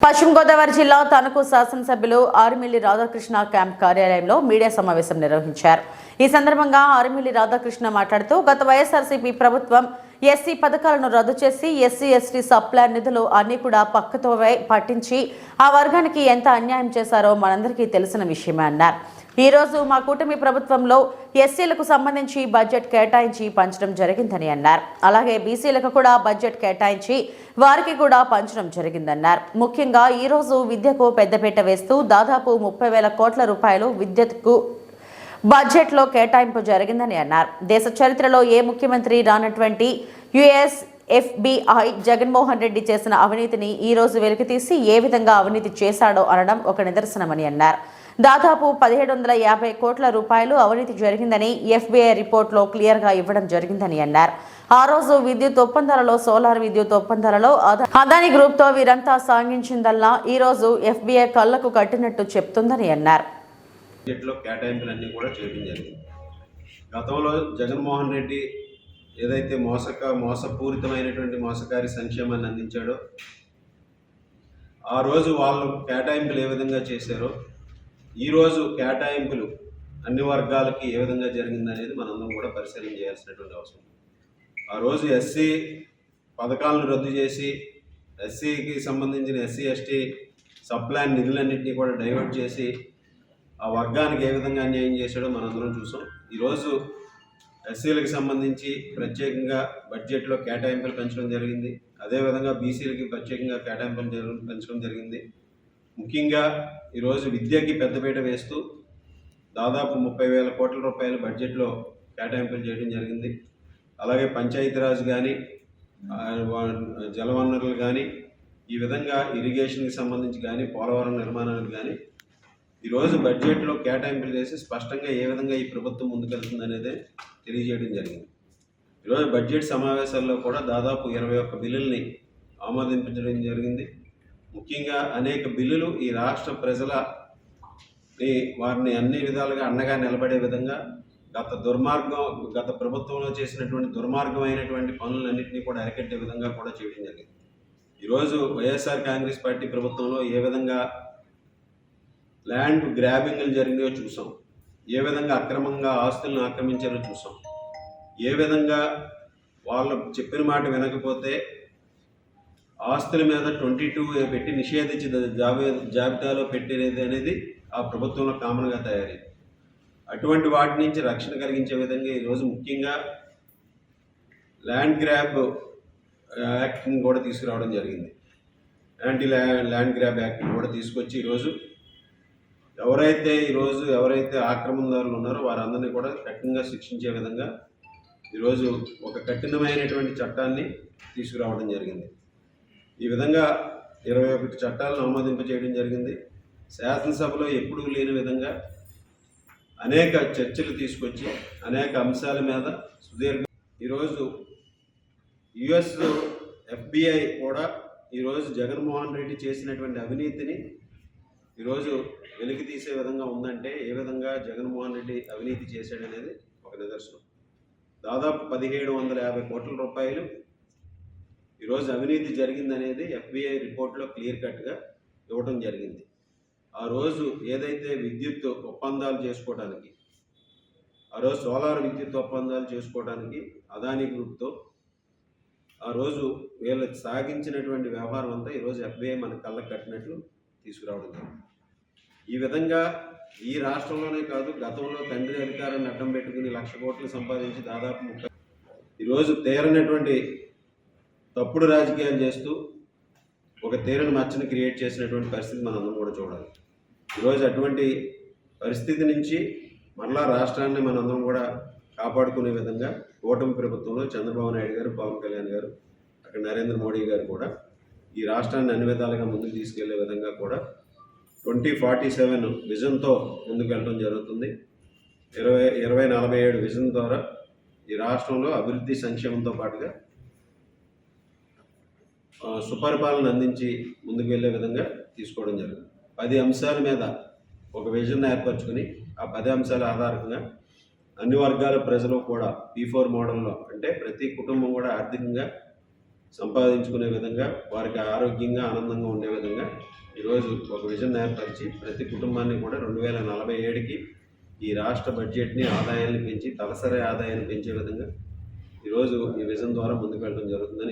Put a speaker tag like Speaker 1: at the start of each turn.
Speaker 1: పశ్చిమ గోదావరి జిల్లా తణుకు శాసనసభ్యులు ఆరుమిల్లి రాధాకృష్ణ క్యాంప్ కార్యాలయంలో మీడియా సమావేశం నిర్వహించారు. ఈ సందర్భంగా ఆరుమిల్లి రాధాకృష్ణ మాట్లాడుతూ గత వైఎస్ఆర్సీపీ ప్రభుత్వం ఎస్సీ పథకాలను రద్దు చేసి ఎస్సీ ఎస్టీ సప్లాన్ నిధులు అన్ని కూడా పక్కతో పట్టించి ఆ వర్గానికి ఎంత అన్యాయం చేశారో మనందరికీ తెలిసిన విషయమే అన్నారు. ఈరోజు మా కూటమి ప్రభుత్వంలో ఎస్సీలకు సంబంధించి బడ్జెట్ కేటాయించి పంచడం జరిగిందని అన్నారు. అలాగే బీసీలకు కూడా బడ్జెట్ కేటాయించి వారికి కూడా పంచడం జరిగిందన్నారు. ముఖ్యంగా ఈరోజు విద్యకు పెద్దపీట వేస్తూ దాదాపు ముప్పై వేల కోట్ల రూపాయలు విద్యుత్కు బడ్జెట్లో కేటాయింపు జరిగిందని అన్నారు. దేశ చరిత్రలో ఏ ముఖ్యమంత్రి రానటువంటి యుఎస్ ఎఫ్బిఐ జగన్మోహన్ రెడ్డి చేసిన అవినీతిని ఈ రోజు వెలికితీసి ఏ విధంగా అవినీతి చేశాడో అనడం ఒక నిదర్శనమని అన్నారు. దాదాపు పదిహేడు వందల యాభై కోట్ల రూపాయలు అవినీతి జరిగిందని ఎఫ్బిఐ రిపోర్ట్లో క్లియర్గా ఇవ్వడం జరిగిందని అన్నారు. ఆ రోజు విద్యుత్ ఒప్పందాలలో సోలార్ విద్యుత్ ఒప్పందాలలో అదా- అదాని గ్రూప్తో వీరంతా సాగించిందల్లా ఈ రోజు ఎఫ్బీఐ కళ్ళకు కట్టినట్టు చెప్తుందని అన్నారు.
Speaker 2: కూడా గతంలో జగన్మోహన్ రెడ్డి ఏదైతే మోసక మోసపూరితమైనటువంటి మోసకారి సంక్షేమాన్ని అందించాడో ఆ రోజు వాళ్ళు కేటాయింపులు ఏ విధంగా చేశారో ఈరోజు కేటాయింపులు అన్ని వర్గాలకి ఏ విధంగా జరిగిందనేది మనందరం కూడా పరిశీలన చేయాల్సినటువంటి అవసరం ఉంది. ఆ రోజు ఎస్సీ పథకాలను రద్దు చేసి ఎస్సీకి సంబంధించిన ఎస్సీ ఎస్టీ సప్లాన్ నిధులన్నింటినీ కూడా డైవర్ట్ చేసి ఆ వర్గానికి ఏ విధంగా అన్యాయం చేశాడో మనందరం చూసాం. ఈరోజు ఎస్సీలకు సంబంధించి ప్రత్యేకంగా బడ్జెట్లో కేటాయింపులు పెంచడం జరిగింది. అదేవిధంగా బీసీలకి ప్రత్యేకంగా కేటాయింపులు పెంచడం జరిగింది. ముఖ్యంగా ఈరోజు విద్యకి పెద్దపీట వేస్తూ దాదాపు ముప్పై వేల కోట్ల రూపాయల బడ్జెట్లో కేటాయింపులు చేయడం జరిగింది. అలాగే పంచాయతీరాజ్ కానీ జలవనరులు కానీ ఈ విధంగా ఇరిగేషన్కి సంబంధించి కానీ పోలవరం నిర్మాణానికి కానీ ఈరోజు బడ్జెట్లో కేటాయింపులు చేసి స్పష్టంగా ఏ విధంగా ఈ ప్రభుత్వం ముందుకెళ్తుంది అనేది తెలియజేయడం జరిగింది. ఈరోజు బడ్జెట్ సమావేశాల్లో కూడా దాదాపు ఇరవై ఒక్క బిల్లుల్ని ఆమోదించడం జరిగింది. ముఖ్యంగా అనేక బిల్లులు ఈ రాష్ట్ర ప్రజల వారిని అన్ని విధాలుగా అండగా నిలబడే విధంగా గత దుర్మార్గం గత ప్రభుత్వంలో చేసినటువంటి దుర్మార్గమైనటువంటి పనులన్నింటినీ కూడా అరికట్టే విధంగా కూడా చేయడం జరిగింది. ఈరోజు వైఎస్ఆర్ కాంగ్రెస్ పార్టీ ప్రభుత్వంలో ఏ విధంగా ల్యాండ్ గ్రాబింగ్లు జరిగినాయో చూసాం. ఏ విధంగా అక్రమంగా ఆస్తులను ఆక్రమించారో చూసాం. ఏ విధంగా వాళ్ళు చెప్పిన మాట వినకపోతే ఆస్తుల మీద ట్వంటీ టూ పెట్టి నిషేధించి జాబి జాబితాలో పెట్టేది అనేది ఆ ప్రభుత్వంలో కామన్గా తయారైంది. అటువంటి వాటి నుంచి రక్షణ కలిగించే విధంగా ఈరోజు ముఖ్యంగా ల్యాండ్ గ్రాబ్ యాక్ట్ని కూడా తీసుకురావడం జరిగింది. యాంటీ ల్యాండ్ గ్రాబ్ యాక్ట్ని కూడా తీసుకొచ్చి ఈరోజు ఎవరైతే ఈరోజు ఎవరైతే ఆక్రమణదారులు ఉన్నారో వారందరినీ కూడా కఠినంగా శిక్షించే విధంగా ఈరోజు ఒక కఠినమైనటువంటి చట్టాన్ని తీసుకురావడం జరిగింది. ఈ విధంగా ఇరవై ఒకటి చట్టాలను ఆమోదింప చేయడం జరిగింది. శాసనసభలో ఎప్పుడూ లేని విధంగా అనేక చర్చలు తీసుకొచ్చి అనేక అంశాల మీద సుదీర్ఘ ఈరోజు యుఎస్ ఎఫ్బిఐ కూడా ఈరోజు జగన్మోహన్ రెడ్డి చేసినటువంటి అవినీతిని ఈరోజు వెలికి తీసే విధంగా ఉందంటే ఏ విధంగా జగన్మోహన్ రెడ్డి అవినీతి చేశాడనేది ఒక నిదర్శనం. దాదాపు పదిహేడు వందల యాభై కోట్ల రూపాయలు ఈరోజు అవినీతి జరిగిందనేది ఎఫ్బిఐ రిపోర్ట్లో క్లియర్ కట్గా ఇవ్వడం జరిగింది. ఆ రోజు ఏదైతే విద్యుత్ ఒప్పందాలు చేసుకోవడానికి ఆ రోజు సోలార్ విద్యుత్ ఒప్పందాలు చేసుకోవడానికి అదానీ గ్రూప్తో ఆ రోజు వీళ్ళు సాగించినటువంటి వ్యవహారం అంతా ఈరోజు ఎఫ్బిఐ మన కళ్ళకు కట్టినట్లు తీసుకురావడం జరిగింది. ఈ విధంగా ఈ రాష్ట్రంలోనే కాదు గతంలో తండ్రి అధికారాన్ని అడ్డం పెట్టుకుని లక్ష కోట్లు సంపాదించి దాదాపు ముప్పై ఈరోజు తేరనటువంటి తప్పుడు రాజకీయాలు చేస్తూ ఒక తీరని మచ్చని క్రియేట్ చేసినటువంటి పరిస్థితి మనందరం కూడా చూడాలి. ఈరోజు అటువంటి పరిస్థితి నుంచి మరలా రాష్ట్రాన్ని మనందరం కూడా కాపాడుకునే విధంగా కూటమి ప్రభుత్వంలో చంద్రబాబు నాయుడు గారు పవన్ కళ్యాణ్ గారు అక్కడ నరేంద్ర మోడీ గారు కూడా ఈ రాష్ట్రాన్ని అన్ని విధాలుగా ముందుకు తీసుకెళ్ళే విధంగా కూడా ట్వంటీ ఫార్టీ సెవెన్ విజన్తో ముందుకు వెళ్ళడం జరుగుతుంది. ఇరవై ఇరవై నలభై ఏడు విజన్ ద్వారా ఈ రాష్ట్రంలో అభివృద్ధి సంక్షేమంతో పాటుగా సుపరిపాలన అందించి ముందుకు వెళ్ళే విధంగా తీసుకోవడం జరిగింది. పది అంశాల మీద ఒక విజన్ ఏర్పరచుకుని ఆ పది అంశాల ఆధారంగా అన్ని వర్గాల ప్రజలు కూడా పీ ఫోర్ మోడల్లో అంటే ప్రతి కుటుంబం కూడా ఆర్థికంగా సంపాదించుకునే విధంగా వారికి ఆరోగ్యంగా ఆనందంగా ఉండే విధంగా ఈరోజు ఒక విజన్ ఏర్పరిచి ప్రతి కుటుంబాన్ని కూడా రెండు వేల నలభై ఏడుకి ఈ రాష్ట్ర బడ్జెట్ని ఆదాయాన్ని పెంచి తలసరి ఆదాయాన్ని పెంచే విధంగా ఈరోజు ఈ విజన్ ద్వారా ముందుకు వెళ్ళడం జరుగుతుందని